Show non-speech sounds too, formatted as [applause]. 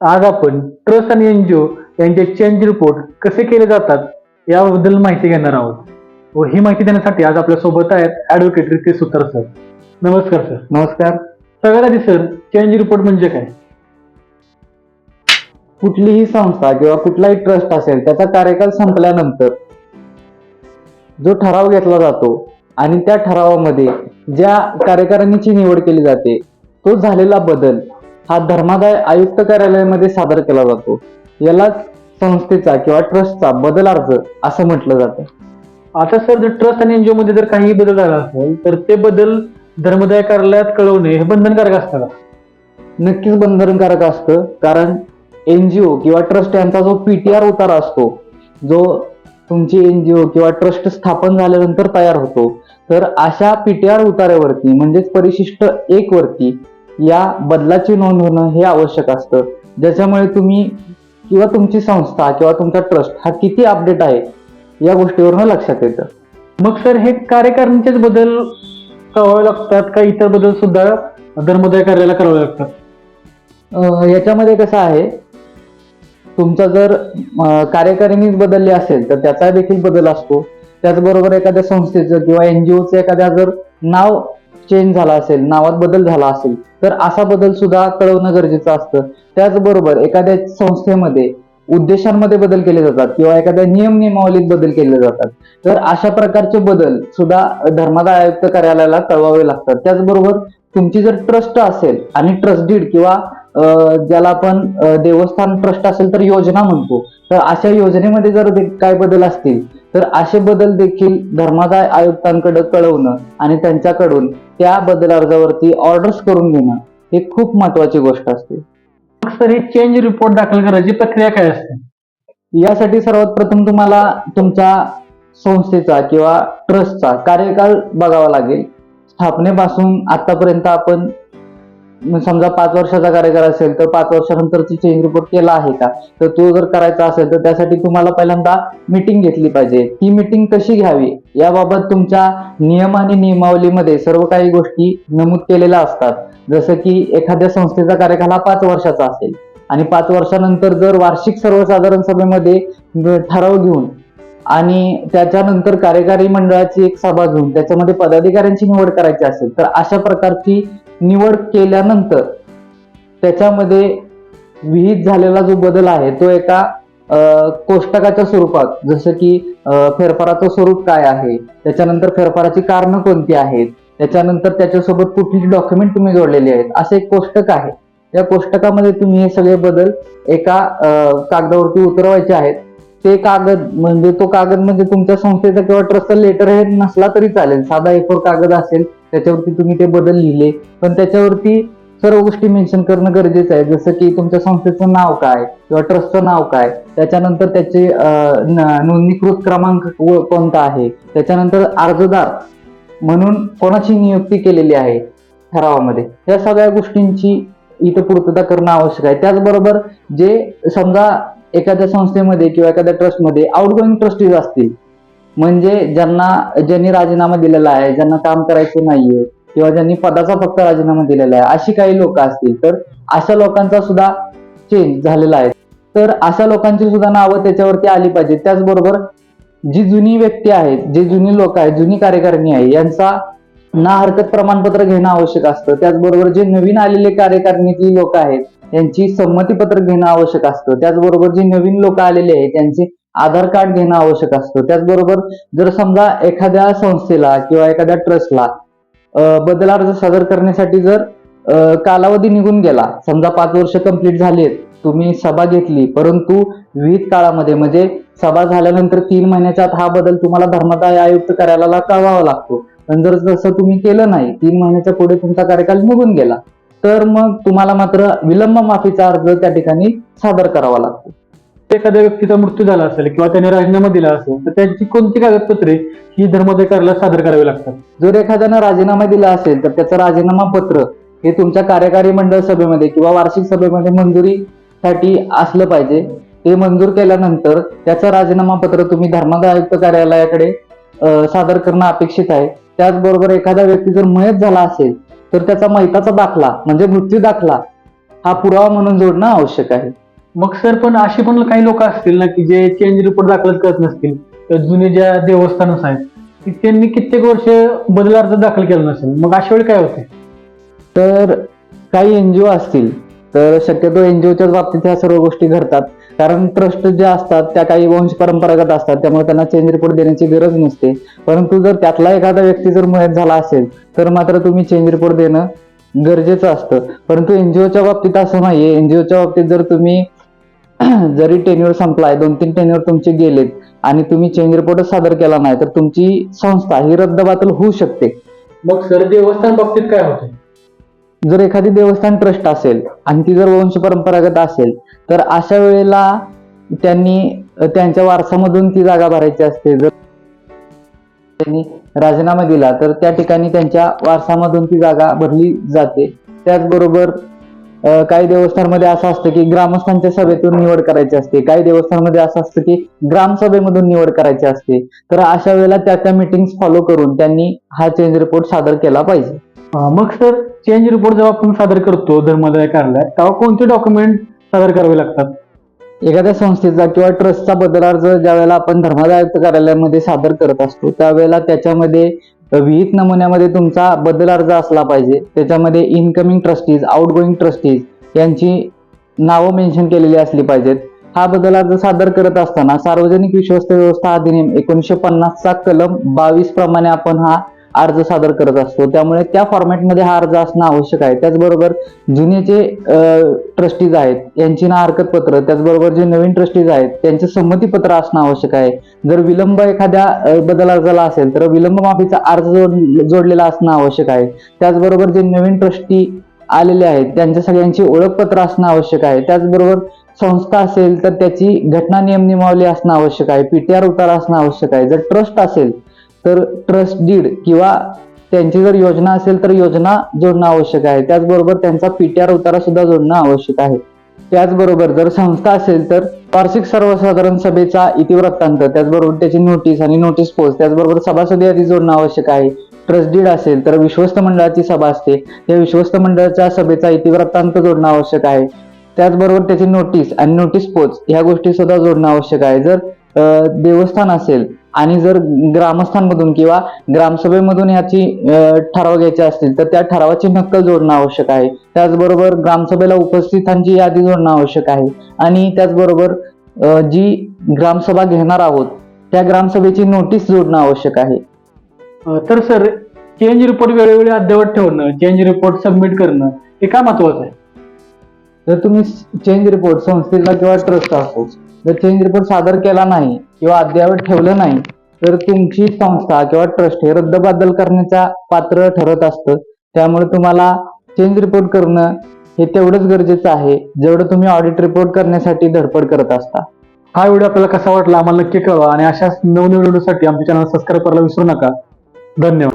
आज आपण ट्रस्ट आणि एनजीओ यांचे चेंज रिपोर्ट कसे केले जातात याबद्दल माहिती घेणार आहोत. व ही माहिती देण्यासाठी आज आपल्यासोबत आहेत ऍडव्होकेट रितेश सुतार सर नमस्कार सर नमस्कार. सगळ्यात आधी सर चेंज रिपोर्ट म्हणजे काय? कुठलीही संस्था किंवा कुठलाही ट्रस्ट असेल त्याचा कार्यकाल संपल्यानंतर जो ठराव घेतला जातो आणि त्या ठरावामध्ये ज्या कार्यकारिणीची निवड केली जाते तो झालेला बदल हा धर्मादाय आयुक्त कार्यालयामध्ये सादर केला जातो. यालाच संस्थेचा किंवा ट्रस्टचा बदल अर्ज असं म्हटलं जातं. आता सर जर ट्रस्ट आणि एनजीओ मध्ये जर काही बदल झाला असेल तर ते बदल धर्मदाय कार्यालयात कळवणे हे बंधनकारक असतं का? नक्कीच बंधनकारक असतं कारण एनजीओ किंवा ट्रस्ट यांचा जो पीटीआर उतारा असतो जो तुमची एनजीओ किंवा ट्रस्ट स्थापन झाल्यानंतर तयार होतो तर अशा पीटीआर उतार्यावरती म्हणजेच परिशिष्ट एक वरती या बदलाची नोंद होणं हे आवश्यक असतं. ज्याच्यामुळे तुम्ही किंवा तुमची संस्था किंवा तुमचा ट्रस्ट हा किती अपडेट आहे या गोष्टीवरनं लक्षात येतं. मग सर हे कार्यकारणीचेच बदल कळवावे लागतात का? इतर बदल सुद्धा धर्मदाय कार्याला करावे लागतात? याच्यामध्ये कसं आहे तुमचा जर कार्यकारिणीच बदलली असेल तर त्याचा देखील बदल असतो. त्याचबरोबर एखाद्या संस्थेचं किंवा एनजीओचं एखाद्या जर नाव चेंज झाला असेल नावात बदल झाला असेल तर असा बदल सुद्धा कळवणं गरजेचं असतं. त्याचबरोबर एखाद्या संस्थेमध्ये उद्देशांमध्ये बदल केले जातात किंवा एखाद्या नियम नियमावलीत बदल केले जातात. तर अशा प्रकारचे बदल सुद्धा धर्मादाय आयुक्त कार्यालयाला कळवावे लागतात. त्याचबरोबर तुमची जर ट्रस्ट असेल आणि ट्रस्ट डीड किंवा ज्याला आपण देवस्थान ट्रस्ट असेल तर योजना म्हणतो तर अशा योजनेमध्ये जर काय बदल असतील तर असे बदल देखील धर्मादाय आयुक्तांकडे कळवणं आणि त्यांच्याकडून त्या बदल अर्जावरती ऑर्डर्स करून घेणं हे खूप महत्वाची गोष्ट असते. सर हे चेंज रिपोर्ट दाखल करायची प्रक्रिया काय असते? यासाठी सर्वात प्रथम तुम्हाला तुमच्या संस्थेचा किंवा ट्रस्टचा कार्यकाल बघावा लागेल. स्थापनेपासून आतापर्यंत आपण समजा पाच वर्षाचा कार्यकाळ असेल तर पाच वर्षानंतरची चेंज रिपोर्ट केला आहे का? तर तो जर करायचा असेल तर त्यासाठी तुम्हाला पहिल्यांदा मीटिंग घेतली पाहिजे. ती मीटिंग कशी घ्यावी? याबाबत तुमच्या नियम आणि नियमावलीमध्ये सर्व काही गोष्टी नमूद केलेल्या असतात. जसं की एखाद्या संस्थेचा कार्यकाळ हा पाच वर्षाचा असेल. आणि पाच वर्षानंतर जर वार्षिक सर्वसाधारण सभेमध्ये ठराव घेऊन आणि त्याच्यानंतर कार्यकारी मंडळाची एक सभा घेऊन त्याच्यामध्ये पदाधिकाऱ्यांची निवड करायची असेल तर अशा प्रकारची निवड केल्यानंतर त्याच्यामध्ये विहित झालेला जो बदल आहे तो एका कोष्टकाच्या स्वरूपात जसं की फेरफाराचं स्वरूप काय आहे त्याच्यानंतर फेरफाराची कारणं कोणती आहेत त्याच्यानंतर त्याच्यासोबत कुठली डॉक्युमेंट तुम्ही जोडलेली आहेत असे एक कोष्टक आहे. या कोष्टकामध्ये तुम्ही हे सगळे बदल एका कागदावरती उतरवायचे आहेत. ते कागद म्हणजे तो कागद म्हणजे तुमच्या संस्थेचा किंवा ट्रस्टचा लेटर हेड नसला तरी चालेल. साधा ए फोर कागद असेल त्याच्यावरती तुम्ही ते बदल लिहिले. पण त्याच्यावरती सर्व गोष्टी मेन्शन करणं गरजेचं आहे. जसं की तुमच्या संस्थेचं नाव काय? किंवा ट्रस्टचं नाव काय? त्याच्यानंतर त्याचे नोंदणीकृत क्रमांक कोणता आहे? त्याच्यानंतर अर्जदार म्हणून कोणाची नियुक्ती केलेली आहे ठरावामध्ये? या सगळ्या गोष्टींची इथं पूर्तता करणं आवश्यक आहे. त्याचबरोबर जे समजा एखाद्या संस्थेमध्ये किंवा एखाद्या ट्रस्टमध्ये आउटगोईंग ट्रस्टीज असतील म्हणजे ज्यांना ज्यांनी राजीनामा दिलेला आहे ज्यांना काम करायचं नाहीये किंवा ज्यांनी पदाचा फक्त राजीनामा दिलेला आहे अशी काही लोक असतील तर अशा लोकांचा सुद्धा चेंज झालेला आहे. तर अशा लोकांची सुद्धा नावं त्याच्यावरती आली पाहिजे त्याचबरोबर जी जुनी व्यक्ती आहेत जे जुनी लोक आहेत जुनी कार्यकारिणी आहे यांचा ना हरकत प्रमाणपत्र घेणं आवश्यक असतं. त्याचबरोबर जे नवीन आलेले कार्यकारिणीतली लोक आहेत यांची संमतीपत्र घेणं आवश्यक असतं. त्याचबरोबर जे नवीन लोक आलेले आहेत त्यांचे आधार कार्ड घेणं आवश्यक असतं. त्याचबरोबर जर समजा एखाद्या संस्थेला किंवा एखाद्या ट्रस्टला बदल अर्ज सादर करण्यासाठी जर कालावधी निघून गेला समजा पाच वर्ष कंप्लीट झालीत तुम्ही सभा घेतली परंतु विविध काळामध्ये म्हणजे सभा झाल्यानंतर तीन महिन्याच्या आत हा बदल तुम्हाला धर्मदाय आयुक्त कार्यालयाला कळवावा लागतो. पण जर जसं तुम्ही केलं नाही तीन महिन्याच्या पुढे तुमचा कार्यकाल निघून गेला तर मग तुम्हाला मात्र विलंब माफीचा अर्ज त्या ठिकाणी सादर करावा लागतो. एखाद्या व्यक्तीचा मृत्यू झाला असेल किंवा त्याने राजीनामा दिला असेल तर त्यांची कोणती कागदपत्रे ही धर्माधिकाऱ्याला सादर करावी लागतात? जर एखाद्यानं राजीनामा दिला असेल तर त्याचं राजीनामा पत्र हे तुमच्या कार्यकारी मंडळ सभेमध्ये किंवा वार्षिक सभेमध्ये मंजुरीसाठी असलं पाहिजे. ते मंजूर केल्यानंतर त्याचं राजीनामा पत्र तुम्ही धर्मादाय आयुक्त कार्यालयाकडे सादर करणं अपेक्षित आहे. त्याचबरोबर एखादा व्यक्ती जर मयत झाला असेल तर त्याचा मैताचा दाखला म्हणजे मृत्यू दाखला हा पुरावा म्हणून जोडणं आवश्यक आहे. मग सर पण अशी पण काही लोक असतील ना की जे चेंज रिपोर्ट दाखल करत नसतील. तर जुने ज्या देवस्थान आहेत त्यांनी कित्येक वर्ष बदल अर्ज दाखल केला नसेल. मग अशा वेळी काय होते? तर काही एनजीओ असतील तर शक्यतो एनजीओच्याच बाबतीत ह्या सर्व गोष्टी घडतात. कारण ट्रस्ट ज्या असतात त्या काही वंश परंपरागत असतात त्यामुळे त्यांना चेंज रिपोर्ट देण्याची गरज नसते. परंतु जर त्यातला एखादा व्यक्ती जर मयत झाला असेल तर मात्र तुम्ही चेंज रिपोर्ट देणं गरजेचं असतं. परंतु एनजीओच्या बाबतीत असं नाहीये. एनजीओच्या बाबतीत जर तुम्ही [clears throat] जरी टेन्युअर संपलाय दोन तीन टेन्युअर तुमचे गेलेत आणि तुम्ही चेंज रिपोर्टच सादर केला नाही तर तुमची संस्था ही रद्दबातल होऊ शकते. मग सर देवस्थान बाबतीत काय होते जर एखादी देवस्थान ट्रस्ट असेल आणि ती जर वंश परंपरागत असेल तर अशा वेळेला त्यांनी त्यांच्या वारसामधून ती जागा भरायची असते. जर त्यांनी राजीनामा दिला तर त्या ठिकाणी त्यांच्या वारसामधून ती जागा भरली जाते. त्याचबरोबर काही देवस्थानमध्ये असं असतं की ग्रामस्थांच्या सभेतून निवड करायची असते. काही देवस्थानमध्ये असं असतं की ग्रामसभेमधून निवड करायची असते. तर अशा वेळेला त्या त्या मिटिंग्स फॉलो करून त्यांनी हा चेंज रिपोर्ट सादर केला पाहिजे. मग सर चेंज रिपोर्ट जेव्हा आपण सादर करतो धर्मादाय कार्यालयात तेव्हा कोणते डॉक्युमेंट सादर करावे लागतात? एखाद्या संस्थेचा किंवा ट्रस्टचा बदल अर्ज ज्या वेळेला आपण धर्मादायुक्त कार्यालयामध्ये सादर करत असतो त्यावेळेला त्याच्यामध्ये विहित नमुन्यामध्ये तुमचा बदल अर्ज असला पाहिजे. त्याच्यामध्ये इनकमिंग ट्रस्टीज आउटगोईंग ट्रस्टीज यांची नावं मेन्शन केलेली असली पाहिजेत. हा बदल अर्ज सादर करत असताना सार्वजनिक विश्वस्त व्यवस्था अधिनियम एकोणीसशे पन्नासचा कलम बावीस प्रमाणे आपण हा अर्ज सादर करत असतो. त्यामुळे त्या फॉर्मॅटमध्ये हा अर्ज असणं आवश्यक आहे. त्याचबरोबर जुने जे ट्रस्टीज आहेत यांची ना हरकत पत्र त्याचबरोबर जे नवीन ट्रस्टीज आहेत त्यांचे संमतीपत्र असणं आवश्यक आहे. जर विलंब एखाद्या बदल अर्जाला असेल तर विलंब माफीचा अर्ज जोड जोडलेला असणं आवश्यक आहे. त्याचबरोबर जे नवीन ट्रस्टी आलेले आहेत त्यांच्या सगळ्यांची ओळखपत्र असणं आवश्यक आहे. त्याचबरोबर संस्था असेल तर त्याची घटना नियम नियमावली असणं आवश्यक आहे. पीटीआर उतारा असणं आवश्यक आहे. जर ट्रस्ट असेल तर ट्रस्ट डीड किंवा त्यांची जर योजना असेल तर योजना जोडणं आवश्यक आहे. त्याचबरोबर त्यांचा पीटीआर उतारा सुद्धा जोडणं आवश्यक आहे. त्याचबरोबर जर संस्था असेल तर वार्षिक सर्वसाधारण सभेचा इतिवृत्तांत त्याचबरोबर त्याची नोटीस आणि नोटीस पोस्ट त्याचबरोबर सभासद यादी जोडणं आवश्यक आहे. ट्रस्ट डीड असेल तर विश्वस्त मंडळाची सभा असते. त्या विश्वस्त मंडळाच्या सभेचा इतिवृत्तांत जोडणं आवश्यक आहे. त्याचबरोबर त्याची नोटीस आणि नोटीस पोच ह्या गोष्टी सुद्धा जोडणं आवश्यक आहे. जर देवस्थान असेल आणि जर ग्रामस्थांमधून किंवा ग्रामसभेमधून याची ठराव घ्यायचे असतील तर त्या ठरावाची नक्कल जोडणं आवश्यक आहे. त्याचबरोबर ग्रामसभेला उपस्थितांची यादी जोडणं आवश्यक आहे. आणि त्याचबरोबर जी ग्रामसभा घेणार आहोत त्या ग्रामसभेची नोटीस जोडणं आवश्यक आहे. तर सर चेंज रिपोर्ट वेळोवेळी अद्ययावत ठेवणं चेंज रिपोर्ट सबमिट करणं हे का महत्वाचं आहे? जर तुम्ही चेंज रिपोर्ट संस्थेचा किंवा ट्रस्ट असो जर चेंज रिपोर्ट सादर केला नाही किंवा अद्ययावत ठेवलं नाही तर तुमची संस्था किंवा ट्रस्ट हे रद्दबादल करण्याचा पात्र ठरत असतं. त्यामुळे तुम्हाला चेंज रिपोर्ट करणं हे तेवढंच गरजेचं आहे जेवढं तुम्ही ऑडिट रिपोर्ट करण्यासाठी धडपड करत असता. हा व्हिडिओ आपल्याला कसा वाटला आम्हाला नक्की कळवा आणि अशाच नवनवीन व्हिडिओसाठी आमच्या चॅनल सबस्क्राईब करायला विसरू नका. धन्यवाद.